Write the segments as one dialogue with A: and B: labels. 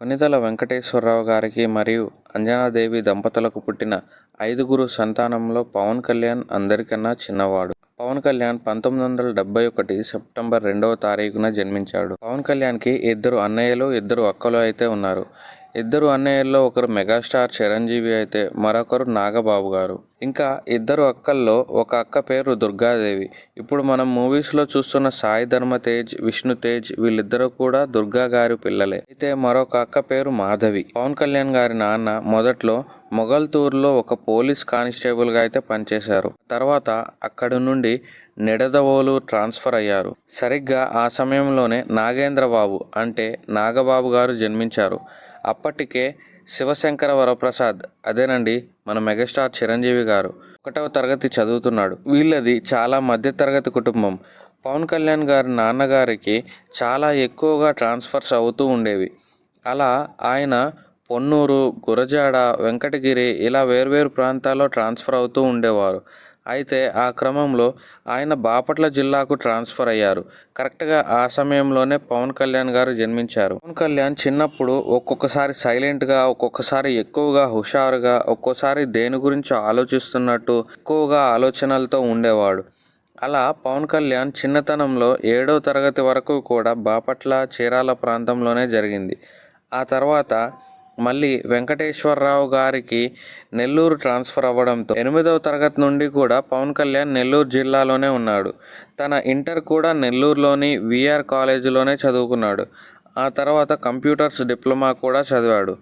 A: కొనిదెల వెంకటేశ్వరరావు గారికి మరియు అంజనాదేవి దంపతులకు పుట్టిన ఐదుగురు సంతానంలో పవన్ కళ్యాణ్ అందరికన్నా చిన్నవాడు. పవన్ కళ్యాణ్ పంతొమ్మిది వందల డెబ్బై ఒకటి సెప్టెంబర్ రెండవ తారీఖున జన్మించాడు. పవన్ కళ్యాణ్కి ఇద్దరు అన్నయ్యలు ఇద్దరు అక్కలు అయితే ఉన్నారు. ఇద్దరు అన్నయ్యల్లో ఒకరు మెగాస్టార్ చిరంజీవి అయితే మరొకరు నాగబాబు గారు. ఇంకా ఇద్దరు అక్కల్లో ఒక అక్క పేరు దుర్గాదేవి. ఇప్పుడు మనం మూవీస్లో చూస్తున్న సాయి ధర్మ తేజ్ విష్ణు తేజ్ వీళ్ళిద్దరూ కూడా దుర్గా గారి పిల్లలే. అయితే మరొక అక్క పేరు మాధవి. పవన్ కళ్యాణ్ గారి నాన్న మొదట్లో మొగల్తూరులో ఒక పోలీస్ కానిస్టేబుల్గా అయితే పనిచేశారు. తర్వాత అక్కడి నుండి నిడదవోలు ట్రాన్స్ఫర్ అయ్యారు. సరిగ్గా ఆ సమయంలోనే నాగేంద్రబాబు అంటే నాగబాబు గారు జన్మించారు. అప్పటికే శివశంకర వరప్రసాద్ అదేనండి మన మెగాస్టార్ చిరంజీవి గారు ఒకటవ తరగతి చదువుతున్నాడు. వీళ్ళది చాలా మధ్యతరగతి కుటుంబం. పవన్ కళ్యాణ్ గారి నాన్నగారికి చాలా ఎక్కువగా ట్రాన్స్ఫర్స్ అవుతూ ఉండేవి. అలా ఆయన పొన్నూరు గురజాడ వెంకటగిరి ఇలా వేర్వేరు ప్రాంతాల్లో ట్రాన్స్ఫర్ అవుతూ ఉండేవారు. అయితే ఆ క్రమంలో ఆయన బాపట్ల జిల్లాకు ట్రాన్స్ఫర్ అయ్యారు. కరెక్ట్గా ఆ సమయంలోనే పవన్ కళ్యాణ్ గారు జన్మించారు. పవన్ కళ్యాణ్ చిన్నప్పుడు ఒక్కొక్కసారి సైలెంట్గా ఒక్కొక్కసారి ఎక్కువగా హుషారుగా ఒక్కోసారి దేని గురించి ఆలోచిస్తున్నట్టు ఎక్కువగా ఆలోచనలతో ఉండేవాడు. అలా పవన్ కళ్యాణ్ చిన్నతనంలో ఏడో తరగతి వరకు కూడా బాపట్ల చీరాల ప్రాంతంలోనే జరిగింది. ఆ తర్వాత మళ్ళీ వెంకటేశ్వరరావు గారికి నెల్లూరు ట్రాన్స్ఫర్ అవ్వడంతో ఎనిమిదవ తరగతి నుండి కూడా పవన్ కళ్యాణ్ నెల్లూరు జిల్లాలోనే ఉన్నాడు. తన ఇంటర్ కూడా నెల్లూరులోని విఆర్ కాలేజీలోనే చదువుకున్నాడు. ఆ తర్వాత కంప్యూటర్స్ డిప్లొమా కూడా చదివాడు.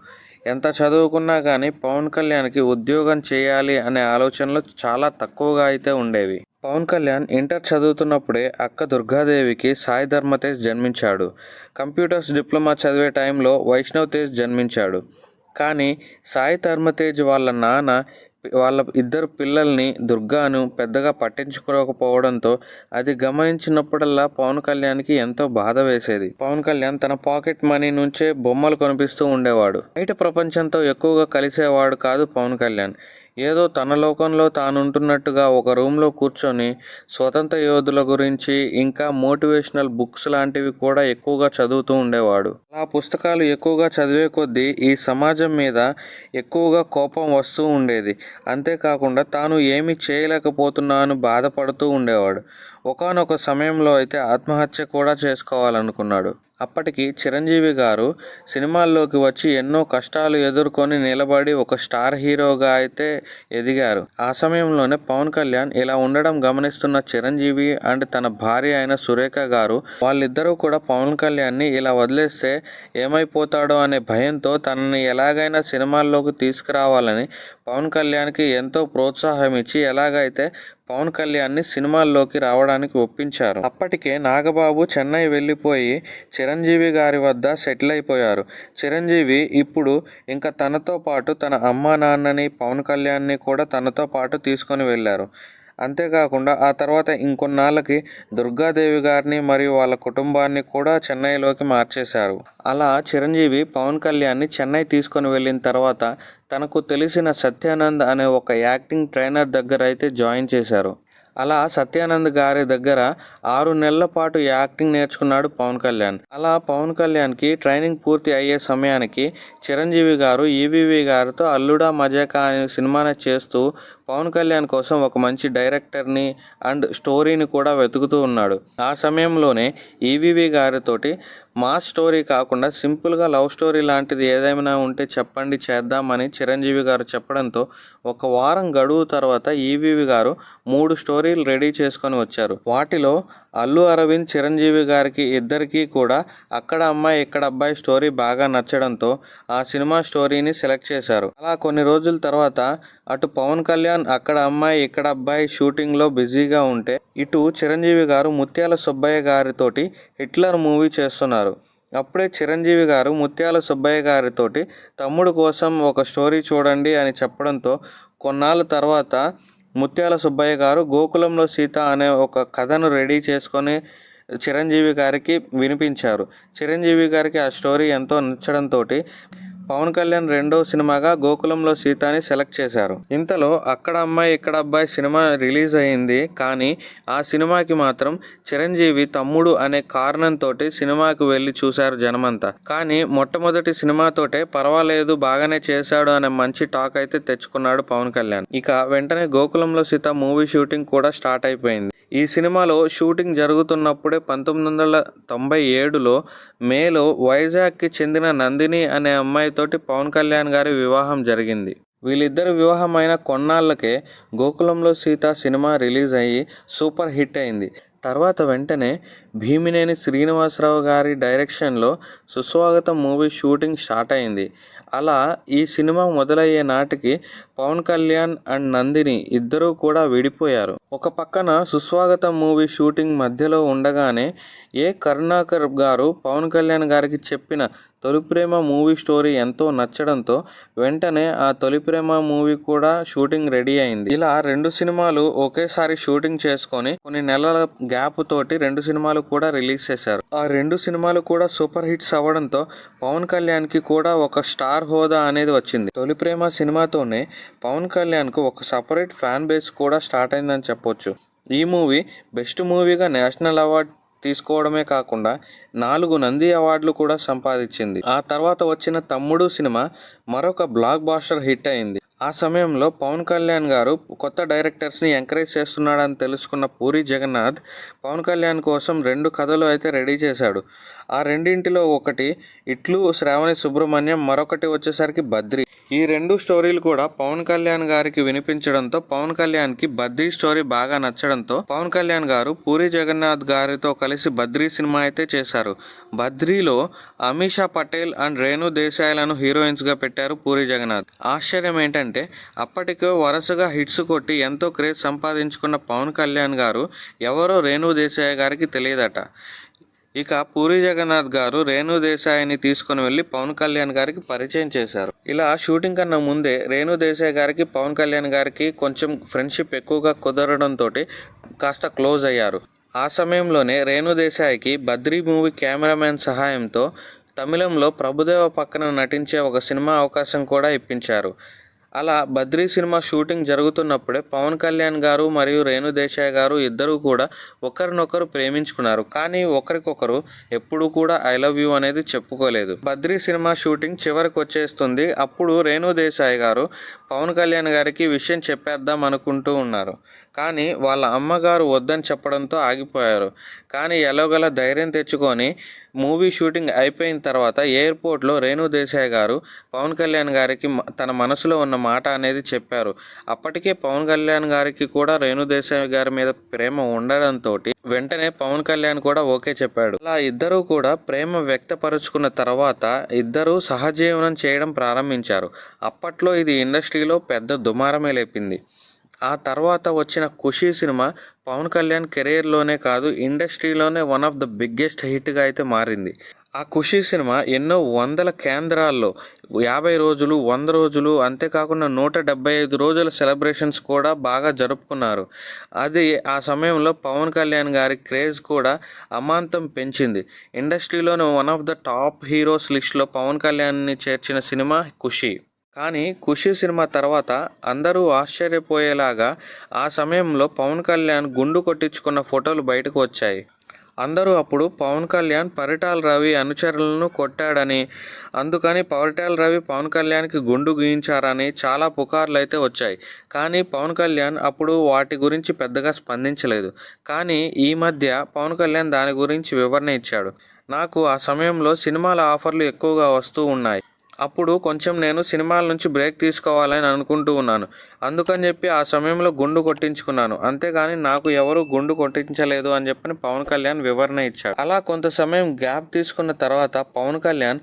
A: ఎంత చదువుకున్నా కానీ పవన్ కళ్యాణ్కి ఉద్యోగం చేయాలి అనే ఆలోచనలు చాలా తక్కువగా అయితే ఉండేవి. పవన్ కళ్యాణ్ ఇంటర్ చదువుతున్నప్పుడే అక్క దుర్గాదేవికి సాయి ధర్మతేజ్ జన్మించాడు. కంప్యూటర్స్ డిప్లొమా చదివే టైంలో వైష్ణవ్ తేజ్ జన్మించాడు. కానీ సాయి ధర్మతేజ్ వాళ్ళ నాన్న వాళ్ళ ఇద్దరు పిల్లల్ని దుర్గాను పెద్దగా పట్టించుకోకపోవడంతో అది గమనించినప్పుడల్లా పవన్ కళ్యాణ్కి ఎంతో బాధ వేసేది. పవన్ కళ్యాణ్ తన పాకెట్ మనీ నుంచే బొమ్మలు కొనిపిస్తూ ఉండేవాడు. బయట ప్రపంచంతో ఎక్కువగా కలిసేవాడు కాదు పవన్ కళ్యాణ్. ఏదో తన లోకంలో తానుంటున్నట్టుగా ఒక రూమ్లో కూర్చొని స్వతంత్ర యోధుల గురించి ఇంకా మోటివేషనల్ బుక్స్ లాంటివి కూడా ఎక్కువగా చదువుతూ ఉండేవాడు. ఆ పుస్తకాలు ఎక్కువగా చదివే కొద్దీ ఈ సమాజం మీద ఎక్కువగా కోపం వస్తూ ఉండేది. అంతేకాకుండా తాను ఏమి చేయలేకపోతున్నాను బాధపడుతూ ఉండేవాడు. ఒకనొక సమయంలో అయితే ఆత్మహత్య కూడా చేసుకోవాలనుకున్నాడు. అప్పటికి చిరంజీవి గారు సినిమాల్లోకి వచ్చి ఎన్నో కష్టాలు ఎదుర్కొని నిలబడి ఒక స్టార్ హీరోగా అయితే ఎదిగారు. ఆ సమయంలోనే పవన్ కళ్యాణ్ ఇలా ఉండడం గమనిస్తున్న చిరంజీవి అండ్ తన భార్య అయిన సురేఖ గారు వాళ్ళిద్దరూ కూడా పవన్ కళ్యాణ్ని ఇలా వదిలేస్తే ఏమైపోతాడో అనే భయంతో తనని ఎలాగైనా సినిమాల్లోకి తీసుకురావాలని పవన్ కళ్యాణ్కి ఎంతో ప్రోత్సాహం ఇచ్చి ఎలాగైతే పవన్ కళ్యాణ్ని సినిమాల్లోకి రావడానికి ఒప్పించారు. అప్పటికే నాగబాబు చెన్నై వెళ్ళిపోయి చిరంజీవి గారి వద్ద సెటిల్ అయిపోయారు. చిరంజీవి ఇప్పుడు ఇంకా తనతో పాటు తన అమ్మ నాన్నని పవన్ కళ్యాణ్ని కూడా తనతో పాటు తీసుకొని వెళ్ళారు. అంతేకాకుండా ఆ తర్వాత ఇంకొన్నాళ్ళకి దుర్గాదేవి గారిని మరియు వాళ్ళ కుటుంబాన్ని కూడా చెన్నైలోకి మార్చేశారు. అలా చిరంజీవి పవన్ కళ్యాణ్ని చెన్నై తీసుకొని వెళ్ళిన తర్వాత తనకు తెలిసిన సత్యానంద్ అనే ఒక యాక్టింగ్ ట్రైనర్ దగ్గర అయితే జాయిన్ చేశారు. అలా సత్యానంద్ గారి దగ్గర ఆరు నెలల పాటు యాక్టింగ్ నేర్చుకున్నాడు పవన్ కళ్యాణ్. అలా పవన్ కళ్యాణ్కి ట్రైనింగ్ పూర్తి అయ్యే సమయానికి చిరంజీవి గారు ఈవీవి గారితో అల్లుడా మజాకా అనే సినిమాని చేస్తూ పవన్ కళ్యాణ్ కోసం ఒక మంచి డైరెక్టర్ని అండ్ స్టోరీని కూడా వెతుకుతూ ఉన్నాడు. ఆ సమయంలోనే ఈవీవి గారితోటి మా స్టోరీ కాకుండా సింపుల్గా లవ్ స్టోరీ లాంటిది ఏదైనా ఉంటే చెప్పండి చేద్దామని చిరంజీవి గారు చెప్పడంతో ఒక వారం గడువు తర్వాత ఈవీవి గారు మూడు స్టోరీలు రెడీ చేసుకొని వచ్చారు. వాటిలో అల్లు అరవింద్ చిరంజీవి గారికి ఇద్దరికీ కూడా అక్కడ అమ్మాయి ఇక్కడ అబ్బాయి స్టోరీ బాగా నచ్చడంతో ఆ సినిమా స్టోరీని సెలెక్ట్ చేశారు. అలా కొన్ని రోజుల తర్వాత అటు పవన్ కళ్యాణ్ అక్కడ అమ్మాయి ఇక్కడ అబ్బాయి షూటింగ్లో బిజీగా ఉంటే ఇటు చిరంజీవి గారు ముత్యాల సుబ్బయ్య గారితోటి హిట్లర్ మూవీ చేస్తున్నారు. అప్పుడే చిరంజీవి గారు ముత్యాల సుబ్బయ్య గారితోటి తమ్ముడు కోసం ఒక స్టోరీ చూడండి అని చెప్పడంతో కొన్నాళ్ళ తర్వాత ముత్యాల సుబ్బయ్య గారు గోకులంలో సీత అనే ఒక కథను రెడీ చేసుకొని చిరంజీవి గారికి వినిపించారు. చిరంజీవి గారికి ఆ స్టోరీ ఎంతో నచ్చడంతో పవన్ కళ్యాణ్ రెండో సినిమాగా గోకులంలో సీతాని సెలెక్ట్ చేశారు. ఇంతలో అక్కడ అమ్మాయి ఇక్కడ అబ్బాయి సినిమా రిలీజ్ అయింది. కానీ ఆ సినిమాకి మాత్రం చిరంజీవి తమ్ముడు అనే కారణంతో సినిమాకి వెళ్ళి చూశారు జనమంతా. కానీ మొట్టమొదటి సినిమాతోటే పర్వాలేదు బాగానే చేశాడు అనే మంచి టాక్ అయితే తెచ్చుకున్నాడు పవన్ కళ్యాణ్. ఇక వెంటనే గోకులంలో సీత మూవీ షూటింగ్ కూడా స్టార్ట్ అయిపోయింది. ఈ సినిమాలో షూటింగ్ జరుగుతున్నప్పుడే పంతొమ్మిది వందల తొంభై ఏడులో మేలో వైజాగ్కి చెందిన నందిని అనే అమ్మాయి తోటి పవన్ కళ్యాణ్ గారి వివాహం జరిగింది. వీళ్ళిద్దరు వివాహం అయిన కొన్నాళ్ళకే గోకులంలో సీత సినిమా రిలీజ్ అయ్యి సూపర్ హిట్ అయింది. తర్వాత వెంటనే భీమినేని శ్రీనివాసరావు గారి డైరెక్షన్లో సుస్వాగతం మూవీ షూటింగ్ స్టార్ట్ అయింది. అలా ఈ సినిమా మొదలయ్యే నాటికి పవన్ కళ్యాణ్ అండ్ నందిని ఇద్దరూ కూడా విడిపోయారు. ఒక పక్కన సుస్వాగతం మూవీ షూటింగ్ మధ్యలో ఉండగానే ఏ కరుణాకర్ గారు పవన్ కళ్యాణ్ గారికి చెప్పిన తొలి ప్రేమ మూవీ స్టోరీ ఎంతో నచ్చడంతో వెంటనే ఆ తొలి ప్రేమ మూవీ కూడా షూటింగ్ రెడీ అయింది. ఇలా రెండు సినిమాలు ఒకేసారి షూటింగ్ చేసుకొని కొన్ని నెలల గ్యాప్ తోటి రెండు సినిమాలు కూడా రిలీజ్ చేశారు. ఆ రెండు సినిమాలు కూడా సూపర్ హిట్స్ అవ్వడంతో పవన్ కళ్యాణ్కి కూడా ఒక స్టార్ హోదా అనేది వచ్చింది. తొలి ప్రేమ సినిమాతోనే పవన్ కళ్యాణ్కు ఒక సపరేట్ ఫ్యాన్ బేస్ కూడా స్టార్ట్ అయిందని చెప్పొచ్చు. ఈ మూవీ బెస్ట్ మూవీగా నేషనల్ అవార్డ్ తీసుకోవడమే కాకుండా నాలుగు నంది అవార్డులు కూడా సంపాదించింది. ఆ తర్వాత వచ్చిన తమ్ముడు సినిమా మరొక బ్లాక్ బాస్టర్ హిట్ అయింది. ఆ సమయంలో పవన్ కళ్యాణ్ గారు కొత్త డైరెక్టర్స్ని ఎంకరేజ్ చేస్తున్నాడని తెలుసుకున్న పూరి జగన్నాథ్ పవన్ కళ్యాణ్ కోసం రెండు కథలు అయితే రెడీ చేశాడు. ఆ రెండింటిలో ఒకటి ఇట్లు శ్రావణి సుబ్రహ్మణ్యం మరొకటి వచ్చేసరికి బద్రి. ఈ రెండు స్టోరీలు కూడా పవన్ కళ్యాణ్ గారికి వినిపించడంతో పవన్ కళ్యాణ్కి బద్రీ స్టోరీ బాగా నచ్చడంతో పవన్ కళ్యాణ్ గారు పూరి జగన్నాథ్ గారితో కలిసి బద్రీ సినిమా అయితే చేశారు. బద్రీలో అమీషా పటేల్ అండ్ రేణు దేశాయ్లను హీరోయిన్స్గా పెట్టారు పూరి జగన్నాథ్. ఆశ్చర్యం ఏంటంటే అప్పటికే వరుసగా హిట్స్ కొట్టి ఎంతో క్రేజ్ సంపాదించుకున్న పవన్ కళ్యాణ్ గారు ఎవరో రేణు దేశాయ్ గారికి తెలియదట. ఇక పూరి జగన్నాథ్ గారు రేణు దేశాయిని తీసుకుని వెళ్ళి పవన్ కళ్యాణ్ గారికి పరిచయం చేశారు. ఇలా షూటింగ్ కన్నా ముందే రేణు దేశాయ్ గారికి పవన్ కళ్యాణ్ గారికి కొంచెం ఫ్రెండ్షిప్ ఎక్కువగా కుదరడంతో కాస్త క్లోజ్ అయ్యారు. ఆ సమయంలోనే రేణు దేశాయ్కి బద్రీ మూవీ కెమెరామ్యాన్ సహాయంతో తమిళంలో ప్రభుదేవ పక్కన నటించే ఒక సినిమా అవకాశం కూడా ఇప్పించారు. అలా బద్రీ సినిమా షూటింగ్ జరుగుతున్నప్పుడే పవన్ కళ్యాణ్ గారు మరియు రేణు దేశాయ్ గారు ఇద్దరూ కూడా ఒకరినొకరు ప్రేమించుకున్నారు. కానీ ఒకరికొకరు ఎప్పుడూ కూడా ఐ లవ్ యూ అనేది చెప్పుకోలేదు. బద్రీ సినిమా షూటింగ్ చివరికి వచ్చేస్తుంది. అప్పుడు రేణు దేశాయ్ గారు పవన్ కళ్యాణ్ గారికి విషయం చెప్పేద్దాం అనుకుంటూ ఉన్నారు. కానీ వాళ్ళ అమ్మగారు వద్దని చెప్పడంతో ఆగిపోయారు. కానీ ఎలాగల ధైర్యం తెచ్చుకొని మూవీ షూటింగ్ అయిపోయిన తర్వాత ఎయిర్పోర్ట్లో రేణు దేశాయ్ గారు పవన్ కళ్యాణ్ గారికి తన మనసులో ఉన్న మాట అనేది చెప్పారు. అప్పటికే పవన్ కళ్యాణ్ గారికి కూడా రేణు దేశాయ్ గారి మీద ప్రేమ ఉండడంతో వెంటనే పవన్ కళ్యాణ్ కూడా ఓకే చెప్పాడు. అలా ఇద్దరూ కూడా ప్రేమ వ్యక్తపరుచుకున్న తర్వాత ఇద్దరూ సహజీవనం చేయడం ప్రారంభించారు. అప్పట్లో ఇది ఇండస్ట్రీలో పెద్ద దుమారమే లేపింది. ఆ తర్వాత వచ్చిన ఖుషీ సినిమా పవన్ కళ్యాణ్ కెరీర్లోనే కాదు ఇండస్ట్రీలోనే వన్ ఆఫ్ ద బిగ్గెస్ట్ హిట్గా అయితే మారింది. ఆ ఖుషీ సినిమా ఎన్నో వందల కేంద్రాల్లో యాభై రోజులు వంద రోజులు అంతేకాకుండా నూట డెబ్బై ఐదు రోజుల సెలబ్రేషన్స్ కూడా బాగా జరుపుకున్నారు. అది ఆ సమయంలో పవన్ కళ్యాణ్ గారి క్రేజ్ కూడా అమాంతం పెంచింది. ఇండస్ట్రీలోనే one of the top heroes లిస్ట్లో పవన్ కళ్యాణ్ని చేర్చిన సినిమా ఖుషీ. కానీ ఖుషి సినిమా తర్వాత అందరూ ఆశ్చర్యపోయేలాగా ఆ సమయంలో పవన్ కళ్యాణ్ గుండు కొట్టించుకున్న ఫోటోలు బయటకు వచ్చాయి. అందరూ అప్పుడు పవన్ కళ్యాణ్ పరిటాల రవి అనుచరులను కొట్టాడని అందుకని పరిటాల రవి పవన్ కళ్యాణ్కి గుండు గీయించారని చాలా పుకార్లు అయితే వచ్చాయి. కానీ పవన్ కళ్యాణ్ అప్పుడు వాటి గురించి పెద్దగా స్పందించలేదు. కానీ ఈ మధ్య పవన్ కళ్యాణ్ దాని గురించి వివరణ ఇచ్చాడు. నాకు ఆ సమయంలో సినిమాల ఆఫర్లు ఎక్కువగా వస్తూ ఉన్నాయి. అప్పుడు కొంచెం నేను సినిమాల నుంచి బ్రేక్ తీసుకోవాలని అనుకుంటూ ఉన్నాను. అందుకని చెప్పి ఆ సమయంలో గుండు కొట్టించుకున్నాను. అంతేగాని నాకు ఎవరు గుండు కొట్టించలేదు అని చెప్పని పవన్ కళ్యాణ్ వివరణ ఇచ్చాడు. అలా కొంత సమయం గ్యాప్ తీసుకున్న తర్వాత పవన్ కళ్యాణ్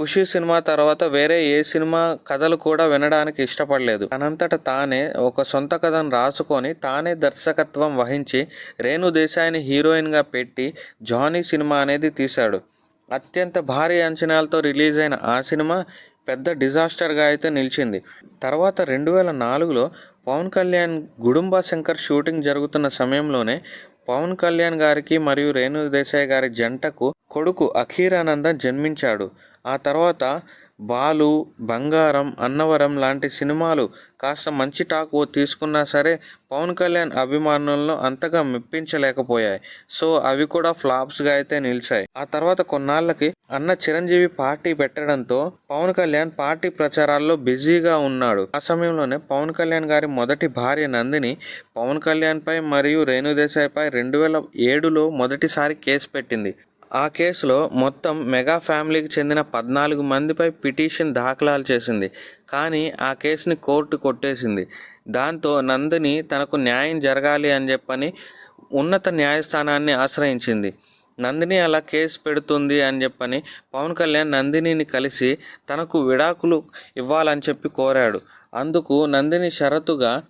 A: ఖుషి సినిమా తర్వాత వేరే ఏ సినిమా కథలు కూడా వినడానికి ఇష్టపడలేదు. తనంతట తానే ఒక సొంత కథను రాసుకొని తానే దర్శకత్వం వహించి రేణు దేశాయిని హీరోయిన్గా పెట్టి జానీ సినిమా అనేది తీశాడు. అత్యంత భారీ అంచనాలతో రిలీజ్ అయిన ఆ సినిమా పెద్ద డిజాస్టర్గా అయితే నిలిచింది. తర్వాత రెండు వేల నాలుగులో పవన్ కళ్యాణ్ గుడుంబా శంకర్ షూటింగ్ జరుగుతున్న సమయంలోనే పవన్ కళ్యాణ్ గారికి మరియు రేణు దేశాయ్ గారి జంటకు కొడుకు అఖీరానంద జన్మించాడు. ఆ తర్వాత బాలు బంగారం అన్నవరం లాంటి సినిమాలు కాస్త మంచి టాక్ తీసుకున్నా సరే పవన్ కళ్యాణ్ అభిమానులను అంతగా మెప్పించలేకపోయాయి. సో అవి కూడా ఫ్లాప్స్గా అయితే నిలిచాయి. ఆ తర్వాత కొన్నాళ్ళకి అన్న చిరంజీవి పార్టీ పెట్టడంతో పవన్ కళ్యాణ్ పార్టీ ప్రచారాల్లో బిజీగా ఉన్నాడు. ఆ సమయంలోనే పవన్ కళ్యాణ్ గారి మొదటి భార్య నందిని పవన్ కళ్యాణ్పై మరియు రేణుదేశాయ్పై రెండు వేల ఏడులో మొదటిసారి కేసు పెట్టింది. ఆ కేసులో మొత్తం మెగా ఫ్యామిలీకి చెందిన పద్నాలుగు మందిపై పిటిషన్ దాఖలాలు చేసింది. కానీ ఆ కేసుని కోర్టు కొట్టేసింది. దాంతో నందిని తనకు న్యాయం జరగాలి అని చెప్పని ఉన్నత న్యాయస్థానాన్ని ఆశ్రయించింది. నందిని అలా కేసు పెడుతుంది అని చెప్పని పవన్ కళ్యాణ్ నందినిని కలిసి తనకు విడాకులు ఇవ్వాలని చెప్పి కోరాడు. అందుకు నందిని షరతుగా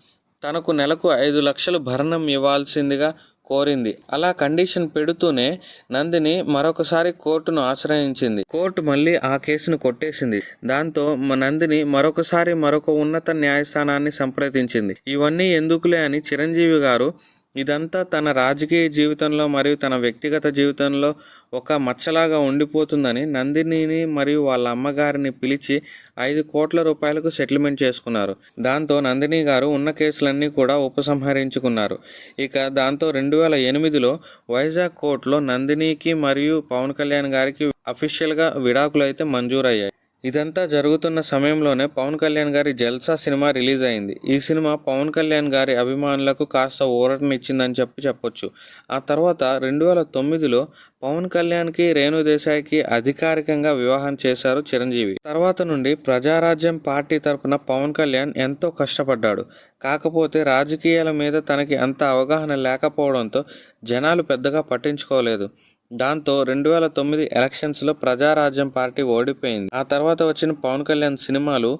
A: తనకు నెలకు ఐదు లక్షలు భరణం ఇవ్వాల్సిందిగా కోరింది. అలా కండిషన్ పెడుతూనే నందిని మరొకసారి కోర్టును ఆశ్రయించింది. కోర్టు మళ్ళీ ఆ కేసును కొట్టేసింది. దాంతో నందిని మరొకసారి మరొక ఉన్నత న్యాయస్థానాన్ని సంప్రదించింది. ఇవన్నీ ఎందుకులే అని చిరంజీవి గారు ఇదంతా తన రాజకీయ జీవితంలో మరియు తన వ్యక్తిగత జీవితంలో ఒక మచ్చలాగా ఉండిపోతుందని నందినిని మరియు వాళ్ళ అమ్మగారిని పిలిచి ఐదు కోట్ల రూపాయలకు సెటిల్మెంట్ చేసుకున్నారు. దాంతో నందిని గారు ఉన్న కేసులన్నీ కూడా ఉపసంహరించుకున్నారు. ఇక దాంతో రెండు వేల ఎనిమిదిలో వైజాగ్ కోర్టులో నందినికి మరియు పవన్ కళ్యాణ్ గారికి అఫీషియల్గా విడాకులు అయితే మంజూరయ్యాయి. ఇదంతా జరుగుతున్న సమయంలోనే పవన్ కళ్యాణ్ గారి జల్సా సినిమా రిలీజ్ అయింది. ఈ సినిమా పవన్ కళ్యాణ్ గారి అభిమానులకు కాస్త ఊరటనిచ్చిందని చెప్పి చెప్పొచ్చు. ఆ తర్వాత రెండు వేల తొమ్మిదిలో పవన్ కళ్యాణ్కి రేణు దేశాయ్కి అధికారికంగా వివాహం చేశారు చిరంజీవి. తర్వాత నుండి ప్రజారాజ్యం పార్టీ తరపున పవన్ కళ్యాణ్ ఎంతో కష్టపడ్డాడు. కాకపోతే రాజకీయాల మీద తనకి అంత అవగాహన లేకపోవడంతో జనాలు పెద్దగా పట్టించుకోలేదు. దాంతో రెండు వేల తొమ్మిది ఎలక్షన్స్లో ప్రజారాజ్యం పార్టీ ఓడిపోయింది. ఆ తర్వాత వచ్చిన పవన్ కళ్యాణ్ సినిమాలు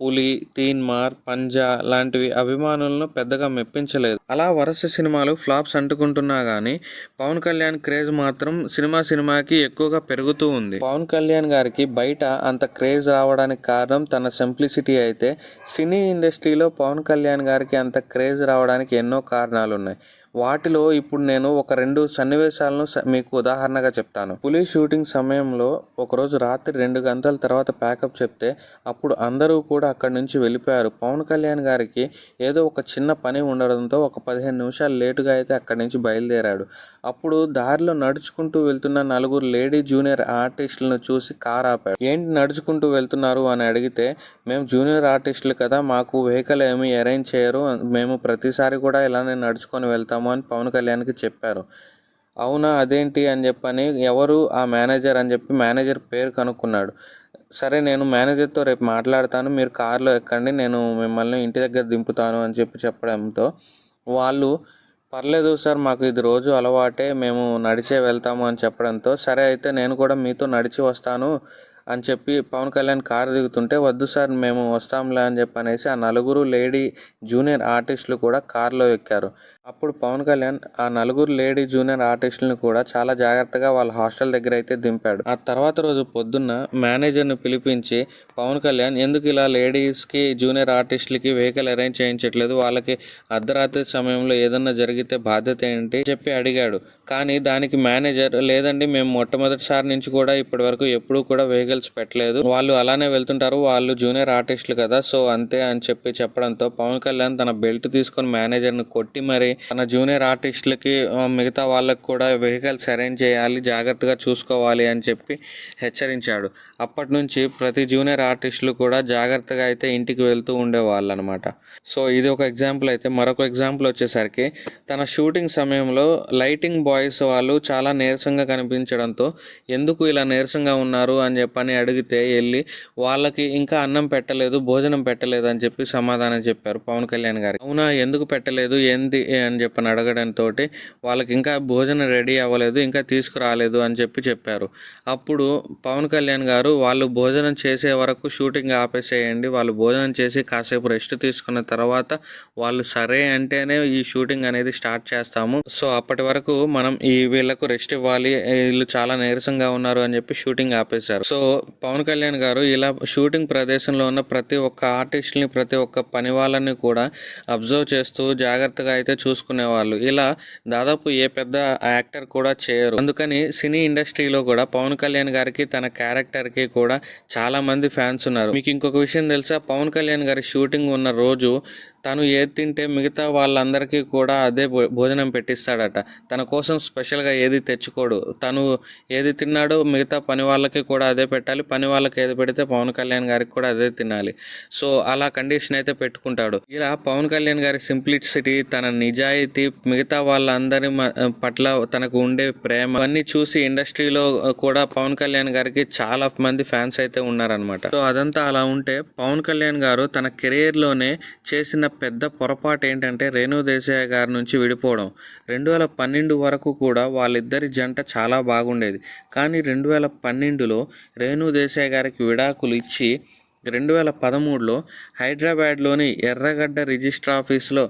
A: పులి తీన్మార్ పంజా లాంటివి అభిమానులను పెద్దగా మెప్పించలేదు. అలా వరుస సినిమాలు ఫ్లాప్స్ అంటుకుంటున్నా కానీ పవన్ కళ్యాణ్ క్రేజ్ మాత్రం సినిమా సినిమాకి ఎక్కువగా పెరుగుతూ ఉంది. పవన్ కళ్యాణ్ గారికి బయట అంత క్రేజ్ రావడానికి కారణం తన సింప్లిసిటీ అయితే సినీ ఇండస్ట్రీలో పవన్ కళ్యాణ్ గారికి అంత క్రేజ్ రావడానికి ఎన్నో కారణాలు ఉన్నాయి వాటిలో ఇప్పుడు నేను ఒక రెండు సన్నివేశాలను మీకు ఉదాహరణగా చెప్తాను. పులి షూటింగ్ సమయంలో ఒకరోజు రాత్రి రెండు గంటల తర్వాత ప్యాకప్ చెప్తే అప్పుడు అందరూ కూడా అక్కడి నుంచి వెళ్ళిపోయారు. పవన్ కళ్యాణ్ గారికి ఏదో ఒక చిన్న పని ఉండడంతో ఒక పదిహేను నిమిషాలు లేటుగా అయితే అక్కడి నుంచి బయలుదేరాడు. అప్పుడు దారిలో నడుచుకుంటూ వెళ్తున్న నలుగురు లేడీ జూనియర్ ఆర్టిస్టులను చూసి కార్ ఆపాడు ఏంటి నడుచుకుంటూ వెళ్తున్నారు? అని అడిగితే మేము జూనియర్ ఆర్టిస్టులు కదా మాకు వెహికల్ ఏమీ అరేంజ్ చేయరు. మేము ప్రతిసారి కూడా ఇలానే నడుచుకొని వెళ్తాము. అని పవన్ కళ్యాణ్కి చెప్పారు. అవునా అదేంటి అని చెప్పని ఎవరు ఆ మేనేజర్ అని చెప్పి మేనేజర్ పేరు కనుక్కున్నాడు. సరే నేను మేనేజర్తో రేపు మాట్లాడతాను మీరు కార్లో ఎక్కండి నేను మిమ్మల్ని ఇంటి దగ్గర దింపుతాను అని చెప్పి చెప్పడంతో వాళ్ళు పర్లేదు సార్ మాకు ఇది రోజు అలవాటే మేము నడిచే వెళ్తాము అని చెప్పడంతో సరే అయితే నేను కూడా మీతో నడిచి వస్తాను అని చెప్పి పవన్ కళ్యాణ్ కారు దిగుతుంటే వద్దు సార్ మేము వస్తాంలే అని చెప్పి అనేసి ఆ నలుగురు లేడీ జూనియర్ ఆర్టిస్టులు కూడా కారులో ఎక్కారు. అప్పుడు పవన్ కళ్యాణ్ ఆ నలుగురు లేడీ జూనియర్ ఆర్టిస్టులను కూడా చాలా జాగ్రత్తగా వాళ్ళ హాస్టల్ దగ్గర అయితే దింపాడు. ఆ తర్వాత రోజు పొద్దున్న మేనేజర్ని పిలిపించి పవన్ కళ్యాణ్ ఎందుకు ఇలా లేడీస్కి జూనియర్ ఆర్టిస్టులకి వెహికల్ అరేంజ్ చేయించట్లేదు? వాళ్ళకి అర్ధరాత్రి సమయంలో ఏదన్నా జరిగితే బాధ్యత ఏంటి? చెప్పి అడిగాడు. కానీ దానికి మేనేజర్ లేదండి మేము మొట్టమొదటిసారి నుంచి కూడా ఇప్పటి వరకు ఎప్పుడూ కూడా వెహికల్స్ పెట్టలేదు. వాళ్ళు అలానే వెళ్తుంటారు. వాళ్ళు జూనియర్ ఆర్టిస్టులు కదా సో అంతే అని చెప్పి చెప్పడంతో పవన్ కళ్యాణ్ తన బెల్ట్ తీసుకొని మేనేజర్ని కొట్టి మరి తన జూనియర్ ఆర్టిస్టులకి మిగతా వాళ్ళకి కూడా వెహికల్స్ అరేంజ్ చేయాలి జాగ్రత్తగా చూసుకోవాలి అని చెప్పి హెచ్చరించాడు. అప్పటి నుంచి ప్రతి జూనియర్ ఆర్టిస్టులు కూడా జాగ్రత్తగా అయితే ఇంటికి వెళ్తూ ఉండేవాళ్ళు అనమాట సో ఇది ఒక ఎగ్జాంపుల్ అయితే. మరొక ఎగ్జాంపుల్ వచ్చేసరికి తన షూటింగ్ సమయంలో లైటింగ్ బాయ్స్ వాళ్ళు చాలా నీరసంగా కనిపించడంతో ఎందుకు ఇలా నీరసంగా ఉన్నారు? అని చెప్పని అడిగితే వెళ్ళి వాళ్ళకి ఇంకా అన్నం పెట్టలేదు భోజనం పెట్టలేదు అని చెప్పి సమాధానం చెప్పారు పవన్ కళ్యాణ్ గారు అవునా ఎందుకు పెట్టలేదు? ఏంది? అని చెప్పని అడగడంతో వాళ్ళకి ఇంకా భోజనం రెడీ అవ్వలేదు ఇంకా తీసుకురాలేదు అని చెప్పి చెప్పారు. అప్పుడు పవన్ కళ్యాణ్ గారు వాళ్ళు భోజనం చేసే వరకు షూటింగ్ ఆపేసేయండి వాళ్ళు భోజనం చేసి కాసేపు రెస్ట్ తీసుకున్న తర్వాత వాళ్ళు సరే అంటేనే ఈ షూటింగ్ అనేది స్టార్ట్ చేస్తాము. సో అప్పటి వరకు మనం ఈ వీళ్ళకు రెస్ట్ ఇవ్వాలి వీళ్ళు చాలా నీరసంగా ఉన్నారు అని చెప్పి షూటింగ్ ఆపేశారు. సో పవన్ కళ్యాణ్ గారు ఇలా షూటింగ్ ప్రదేశంలో ఉన్న ప్రతి ఒక్క ఆర్టిస్ట్ని ప్రతి ఒక్క పని వాళ్ళని కూడా అబ్జర్వ్ చేస్తూ జాగ్రత్తగా అయితే చూ చూసుకునే వాళ్ళు ఇలా దాదాపు ఏ పెద్ద యాక్టర్ కూడా చేయరు. అందుకని సినీ ఇండస్ట్రీలో కూడా పవన్ కళ్యాణ్ గారికి తన క్యారెక్టర్కి కూడా చాలామంది ఫ్యాన్స్ ఉన్నారు. మీకు ఇంకొక విషయం తెలుసా? పవన్ కళ్యాణ్ గారి షూటింగ్ ఉన్న రోజు తను ఏది తింటే మిగతా వాళ్ళందరికీ కూడా అదే భో- భోజనం పెట్టిస్తాడట. తన కోసం స్పెషల్గా ఏది తెచ్చుకోడు. తను ఏది తిన్నాడో మిగతా పని వాళ్ళకి కూడా అదే పెట్టాలి. పని వాళ్ళకి ఏది పెడితే పవన్ కళ్యాణ్ గారికి కూడా అదే తినాలి. సో అలా కండిషన్ అయితే పెట్టుకుంటాడు. ఇలా పవన్ కళ్యాణ్ గారి సింప్లిసిటీ తన నిజాయితీ మిగతా వాళ్ళందరి మ- పట్ల తనకు ఉండే ప్రేమ అన్నీ చూసి ఇండస్ట్రీలో కూడా పవన్ కళ్యాణ్ గారికి చాలా మంది ఫ్యాన్స్ అయితే ఉన్నారనమాట సో అదంతా అలా ఉంటే పవన్ కళ్యాణ్ గారు తన కెరియర్లోనే చేసిన పెద్ద పొరపాటు ఏంటంటే రేణు దేశాయ్ గారి నుంచి విడిపోవడం. రెండు వేల పన్నెండు వరకు కూడా వాళ్ళిద్దరి జంట చాలా బాగుండేది. కానీ రెండు వేల పన్నెండులో రేణు దేశాయ్ గారికి విడాకులు ఇచ్చి రెండు వేల పదమూడులో హైదరాబాద్లోని ఎర్రగడ్డ రిజిస్టర్ ఆఫీస్లో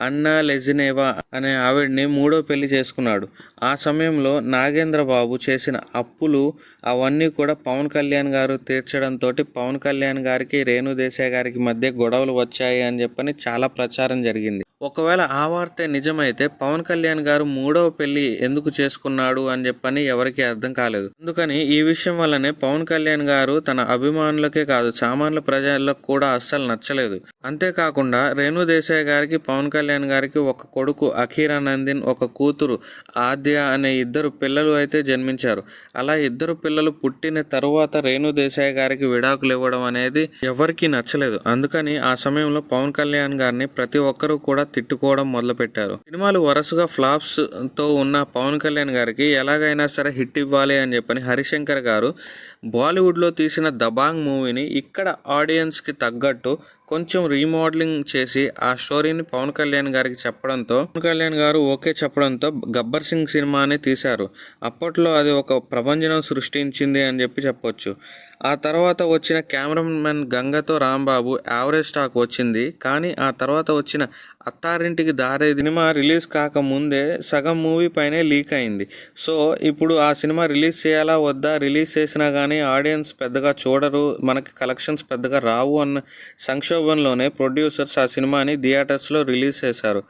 A: అన్నా లెజినేవా అనే ఆవిడ్ని మూడో పెళ్ళి చేసుకున్నాడు. ఆ సమయంలో నాగేంద్ర బాబు చేసిన అప్పులు అవన్నీ కూడా పవన్ కళ్యాణ్ గారు తీర్చడంతో పవన్ కళ్యాణ్ గారికి రేణుదేశాయ్ గారికి మధ్య గొడవలు వచ్చాయి అని చెప్పని చాలా ప్రచారం జరిగింది. ఒకవేళ ఆ వార్త నిజమైతే పవన్ కళ్యాణ్ గారు మూడవ పెళ్ళి ఎందుకు చేసుకున్నాడు అని చెప్పని ఎవరికీ అర్థం కాలేదు. అందుకని ఈ విషయం వల్లనే పవన్ కళ్యాణ్ గారు తన అభిమానులకే కాదు సామాన్య ప్రజలకు కూడా అస్సలు నచ్చలేదు. అంతేకాకుండా రేణు దేశాయ్ గారికి పవన్ కళ్యాణ్ గారికి ఒక కొడుకు అఖీరానందిన్ ఒక కూతురు ఆద్య అనే ఇద్దరు పిల్లలు అయితే జన్మించారు. అలా ఇద్దరు పిల్లలు పుట్టిన తరువాత రేణు దేశాయ్ గారికి విడాకులు ఇవ్వడం అనేది ఎవరికీ నచ్చలేదు. అందుకని ఆ సమయంలో పవన్ కళ్యాణ్ గారిని ప్రతి ఒక్కరూ కూడా తిట్టుకోవడం మొదలుపెట్టారు. సినిమాలు వరుసగా ఫ్లాప్స్తో ఉన్న పవన్ కళ్యాణ్ గారికి ఎలాగైనా సరే హిట్ ఇవ్వాలి అని చెప్పని హరిశంకర్ గారు బాలీవుడ్లో తీసిన దబాంగ్ మూవీని ఇక్కడ ఆడియన్స్కి తగ్గట్టు కొంచెం రీమోడలింగ్ చేసి ఆ స్టోరీని పవన్ కళ్యాణ్ గారికి చెప్పడంతో పవన్ కళ్యాణ్ గారు ఓకే చెప్పడంతో గబ్బర్ సింగ్ సినిమాని తీశారు. అప్పట్లో అది ఒక ప్రభంజనం సృష్టించింది అని చెప్పి చెప్పొచ్చు. ఆ తర్వాత వచ్చిన కెమెరామెన్ గంగతో రాంబాబు యావరేజ్ స్టాక్ వచ్చింది. కానీ ఆ తర్వాత వచ్చిన అత్తారింటికి దారే సినిమా రిలీజ్ కాకముందే సగం మూవీ పైనే లీక్ అయింది. సో ఇప్పుడు ఆ సినిమా రిలీజ్ చేయాలా వద్దా? రిలీజ్ చేసినా కానీ ఆడియన్స్ పెద్దగా చూడరు. మనకి కలెక్షన్స్ పెద్దగా రావు అన్న సంక్షోభంలోనే ప్రొడ్యూసర్స్ ఆ సినిమాని థియేటర్స్లో రిలీజ్ చేశారు.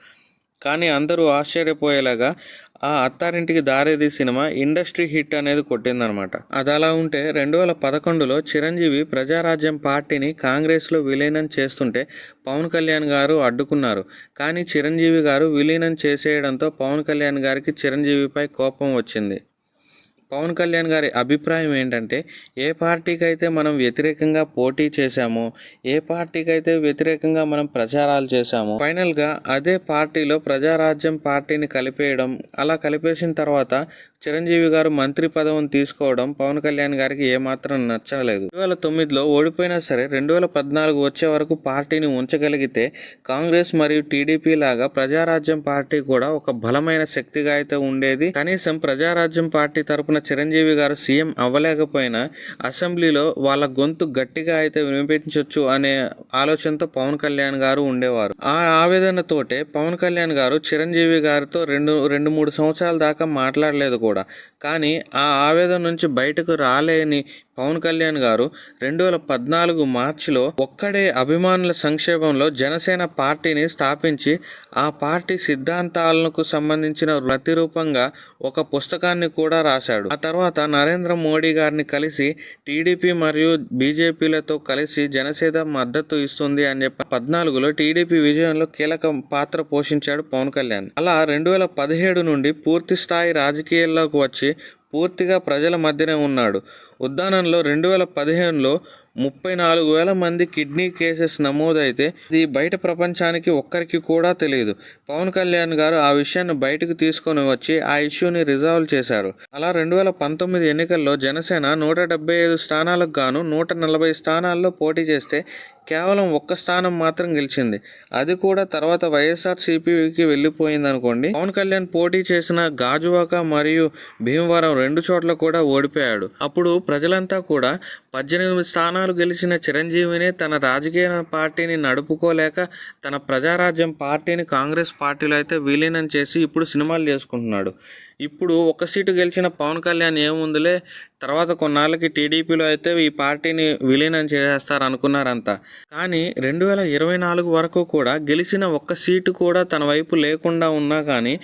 A: కానీ అందరూ ఆశ్చర్యపోయేలాగా ఆ అత్తారింటికి దారేది సినిమా ఇండస్ట్రీ హిట్ అనేది కొట్టిందనమాట అది అలా ఉంటే రెండు వేల పదకొండులో చిరంజీవి ప్రజారాజ్యం పార్టీని కాంగ్రెస్లో విలీనం చేస్తుంటే పవన్ కళ్యాణ్ గారు అడ్డుకున్నారు. కానీ చిరంజీవి గారు విలీనం చేసేయడంతో పవన్ కళ్యాణ్ గారికి చిరంజీవిపై కోపం వచ్చింది. పవన్ కళ్యాణ్ గారి అభిప్రాయం ఏంటంటే ఏ పార్టీకి అయితే మనం వ్యతిరేకంగా పోటీ చేశామో ఏ పార్టీకి అయితే వ్యతిరేకంగా మనం ప్రచారాలు చేశామో ఫైనల్గా అదే పార్టీలో ప్రజారాజ్యం పార్టీని కలిపేయడం అలా కలిపేసిన తర్వాత చిరంజీవి గారు మంత్రి పదవిని తీసుకోవడం పవన్ కళ్యాణ్ గారికి ఏమాత్రం నచ్చలేదు. రెండు వేల తొమ్మిదిలో ఓడిపోయినా సరే రెండు వేల పద్నాలుగు వచ్చే వరకు పార్టీని ఉంచగలిగితే కాంగ్రెస్ మరియు టీడీపీ లాగా ప్రజారాజ్యం పార్టీ కూడా ఒక బలమైన శక్తిగా అయితే ఉండేది. కనీసం ప్రజారాజ్యం పార్టీ తరపున చిరంజీవి గారు సీఎం అవ్వలేకపోయినా అసెంబ్లీలో వాళ్ళ గొంతు గట్టిగా అయితే వినిపించవచ్చు అనే ఆలోచనతో పవన్ కళ్యాణ్ గారు ఉండేవారు. ఆ ఆవేదనతోటే పవన్ కళ్యాణ్ గారు చిరంజీవి గారితో రెండు రెండు మూడు సంవత్సరాల దాకా మాట్లాడలేదు కూడా. కానీ ఆ ఆవేదన నుంచి బయటకు రాలేని పవన్ కళ్యాణ్ గారు రెండు వేల పద్నాలుగు మార్చిలో ఒక్కడే అభిమానుల సంక్షేమంలో జనసేన పార్టీని స్థాపించి ఆ పార్టీ సిద్ధాంతాలకు సంబంధించిన ప్రతిరూపంగా ఒక పుస్తకాన్ని కూడా రాశాడు. ఆ తర్వాత నరేంద్ర మోడీ గారిని కలిసి టీడీపీ మరియు బీజేపీలతో కలిసి జనసేన మద్దతు ఇస్తుంది అని చెప్పి పద్నాలుగులో టీడీపీ విజయంలో కీలక పాత్ర పోషించాడు పవన్ కళ్యాణ్. అలా రెండు వేల పదిహేడు నుండి పూర్తి స్థాయి రాజకీయాల్లోకి వచ్చి పూర్తిగా ప్రజల మధ్యనే ఉన్నాడు. ఉద్దానంలో రెండు వేల పదిహేనులో ముప్పై నాలుగు వేల మంది కిడ్నీ కేసెస్ నమోదైతే ఇది బయట ప్రపంచానికి ఒక్కరికి కూడా తెలియదు. పవన్ కళ్యాణ్ గారు ఆ విషయాన్ని బయటకు తీసుకొని వచ్చి ఆ ఇష్యూని రిజాల్వ్ చేశారు. అలా రెండు వేల పంతొమ్మిది ఎన్నికల్లో జనసేన నూట డెబ్బై ఐదు స్థానాలకు గాను నూట నలభై స్థానాల్లో పోటీ చేస్తే కేవలం ఒక్క స్థానం మాత్రం గెలిచింది. అది కూడా తర్వాత వైఎస్ఆర్ సిపికి వెళ్ళిపోయింది అనుకోండి పవన్ కళ్యాణ్ పోటీ చేసిన గాజువాక మరియు భీమవరం రెండు చోట్ల కూడా ఓడిపోయాడు. అప్పుడు ప్రజలంతా కూడా పద్దెనిమిది స్థానాలు నాలుగు గెలిచిన చిరంజీవిని తన రాజకీయ పార్టీని నడుపుకోలేక తన ప్రజారాజ్యం పార్టీని కాంగ్రెస్ పార్టీలో అయితే విలీనం చేసి ఇప్పుడు సినిమాలు చేసుకుంటున్నాడు. ఇప్పుడు ఒక సీటు గెలిచిన పవన్ కళ్యాణ్ ఏముందిలే? తర్వాత కొన్నాళ్ళకి టీడీపీలో అయితే ఈ పార్టీని విలీనం చేసేస్తారు అనుకున్నారంతా కానీ రెండు వేల ఇరవై నాలుగు వరకు కూడా గెలిచిన ఒక్క సీటు కూడా తన వైపు లేకుండా ఉన్నా కానీ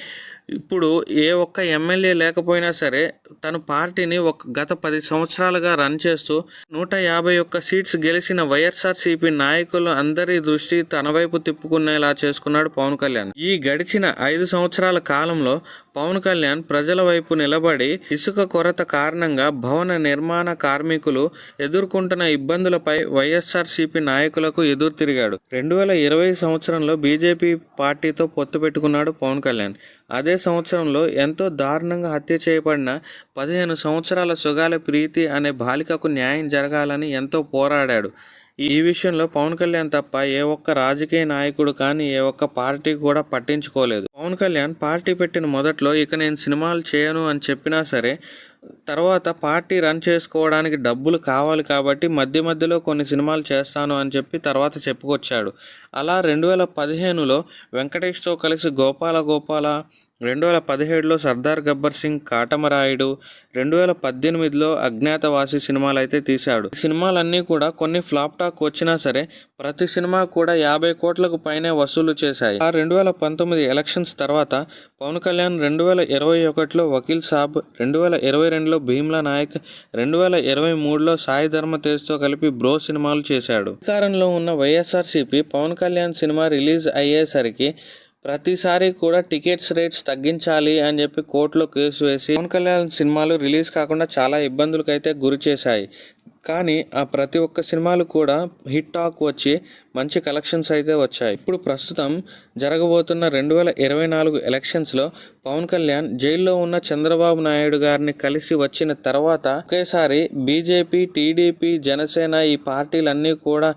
A: ఇప్పుడు ఏ ఒక్క ఎమ్మెల్యే లేకపోయినా సరే తన పార్టీని ఒక గత పది సంవత్సరాలుగా రన్ చేస్తూ నూట యాభై ఒక్క సీట్స్ గెలిచిన వైఎస్ఆర్సీపీ నాయకులు అందరి దృష్టి తన వైపు తిప్పుకునేలా చేసుకున్నాడు పవన్ కళ్యాణ్. ఈ గడిచిన ఐదు సంవత్సరాల కాలంలో పవన్ కళ్యాణ్ ప్రజల వైపు నిలబడి ఇసుక కొరత కారణంగా భవన నిర్మాణ కార్మికులు ఎదుర్కొంటున్న ఇబ్బందులపై వైఎస్ఆర్సీపీ నాయకులకు ఎదురు తిరిగాడు. రెండు వేల ఇరవై సంవత్సరంలో బీజేపీ పార్టీతో పొత్తు పెట్టుకున్నాడు పవన్ కళ్యాణ్. అదే సంవత్సరంలో ఎంతో దారుణంగా హత్య చేయబడిన పదిహేను సంవత్సరాల సుగాల ప్రీతి అనే బాలికకు న్యాయం జరగాలని ఎంతో పోరాడాడు. ఈ విషయంలో పవన్ కళ్యాణ్ తప్ప ఏ ఒక్క రాజకీయ నాయకుడు కానీ ఏ ఒక్క పార్టీ కూడా పట్టించుకోలేదు. పవన్ కళ్యాణ్ పార్టీ పెట్టిన మొదట్లో ఇక నేను సినిమాలు చేయను అని చెప్పినా సరే తర్వాత పార్టీ రన్ చేసుకోవడానికి డబ్బులు కావాలి కాబట్టి మధ్య మధ్యలో కొన్ని సినిమాలు చేస్తాను అని చెప్పి తర్వాత చెప్పుకొచ్చాడు. అలా రెండు వేల పదిహేనులో వెంకటేష్తో కలిసి గోపాల గోపాల రెండు వేల పదిహేడులో సర్దార్ గబ్బర్ సింగ్ కాటమరాయుడు రెండు వేల పద్దెనిమిదిలో అజ్ఞాతవాసి సినిమాలు అయితే తీశాడు సినిమాలన్నీ కూడా కొన్ని ఫ్లాప్ టాక్ వచ్చినా సరే ప్రతి సినిమా కూడా యాభై కోట్లకు పైనే వసూలు చేశాయి. ఆ రెండు వేల పంతొమ్మిది ఎలక్షన్స్ తర్వాత పవన్ కళ్యాణ్ రెండు వేల ఇరవై ఒకటిలో వకీల్ సాబ్ రెండు వేల ఇరవై రెండులో భీమ్లా నాయక్ రెండు వేల ఇరవై మూడులో సాయి ధర్మ తేజ్తో కలిపి బ్రో సినిమాలు చేశాడు. అధికారంలో ఉన్న వైఎస్ఆర్సీపీ పవన్ కళ్యాణ్ సినిమా రిలీజ్ అయ్యేసరికి ప్రతిసారి కూడా టికెట్స్ రేట్స్ తగ్గించాలి అని చెప్పి కోర్టులో కేసు వేసి పవన్ కళ్యాణ్ సినిమాలు రిలీజ్ కాకుండా చాలా ఇబ్బందులకు అయితే గురి చేశాయి. కానీ ఆ ప్రతి ఒక్క సినిమాలు కూడా హిట్ టాక్ వచ్చి మంచి కలెక్షన్స్ అయితే వచ్చాయి. ఇప్పుడు ప్రస్తుతం జరగబోతున్న రెండు వేల ఇరవై నాలుగు ఎలక్షన్స్లో పవన్ కళ్యాణ్ జైల్లో ఉన్న చంద్రబాబు నాయుడు గారిని కలిసి వచ్చిన తర్వాత ఒకేసారి బీజేపీ టీడీపీ జనసేన ఈ పార్టీలన్నీ కూడా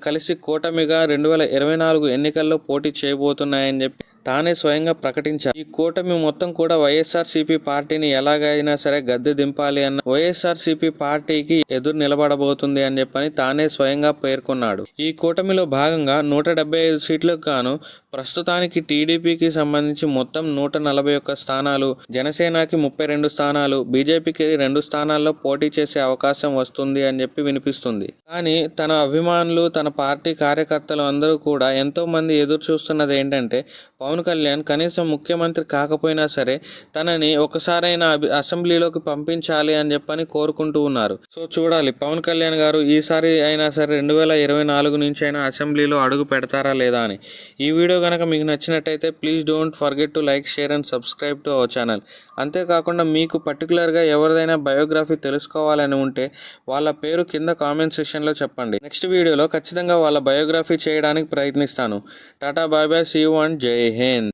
A: కలిసి కూటమిగా రెండు వేల ఇరవై నాలుగు ఎన్నికల్లో పోటీ చేయబోతున్నాయని చెప్పి తానే స్వయంగా ప్రకటించారు ఈ కూటమి మొత్తం కూడా వైఎస్ఆర్సీపీ పార్టీని ఎలాగైనా సరే గద్దె దింపాలి అన్న వైఎస్ఆర్సీపీ పార్టీకి ఎదురు నిలబడబోతుంది అని చెప్పని తానే స్వయంగా పేర్కొన్నాడు. ఈ కూటమిలో భాగంగా నూట డెబ్బై ఐదు సీట్లకు గాను ప్రస్తుతానికి టీడీపీకి సంబంధించి మొత్తం నూట నలభై ఒక్క స్థానాలు జనసేనకి ముప్పై రెండు స్థానాలు బీజేపీకి రెండు స్థానాల్లో పోటీ చేసే అవకాశం వస్తుంది అని చెప్పి వినిపిస్తుంది. కానీ తన అభిమానులు తన పార్టీ కార్యకర్తలు అందరూ కూడా ఎంతో మంది ఎదురు చూస్తున్నది ఏంటంటే పవన్ పవన్ కళ్యాణ్ కనీసం ముఖ్యమంత్రి కాకపోయినా సరే తనని ఒకసారైనా అసెంబ్లీలోకి పంపించాలి అని చెప్పని కోరుకుంటూ ఉన్నారు. సో చూడాలి. పవన్ కళ్యాణ్ గారు ఈసారి అయినా సరే రెండు వేల ఇరవై నాలుగు నుంచి అయినా అసెంబ్లీలో అడుగు పెడతారా లేదా అని. ఈ వీడియో కనుక మీకు నచ్చినట్టయితే please don't forget to like share and subscribe to our channel. అంతేకాకుండా మీకు పర్టికులర్గా ఎవరిదైనా బయోగ్రఫీ తెలుసుకోవాలని ఉంటే వాళ్ళ పేరు కింద కామెంట్ సెక్షన్లో చెప్పండి. నెక్స్ట్ వీడియోలో ఖచ్చితంగా వాళ్ళ బయోగ్రఫీ చేయడానికి ప్రయత్నిస్తాను. Tata bye bye see one and Jai Hind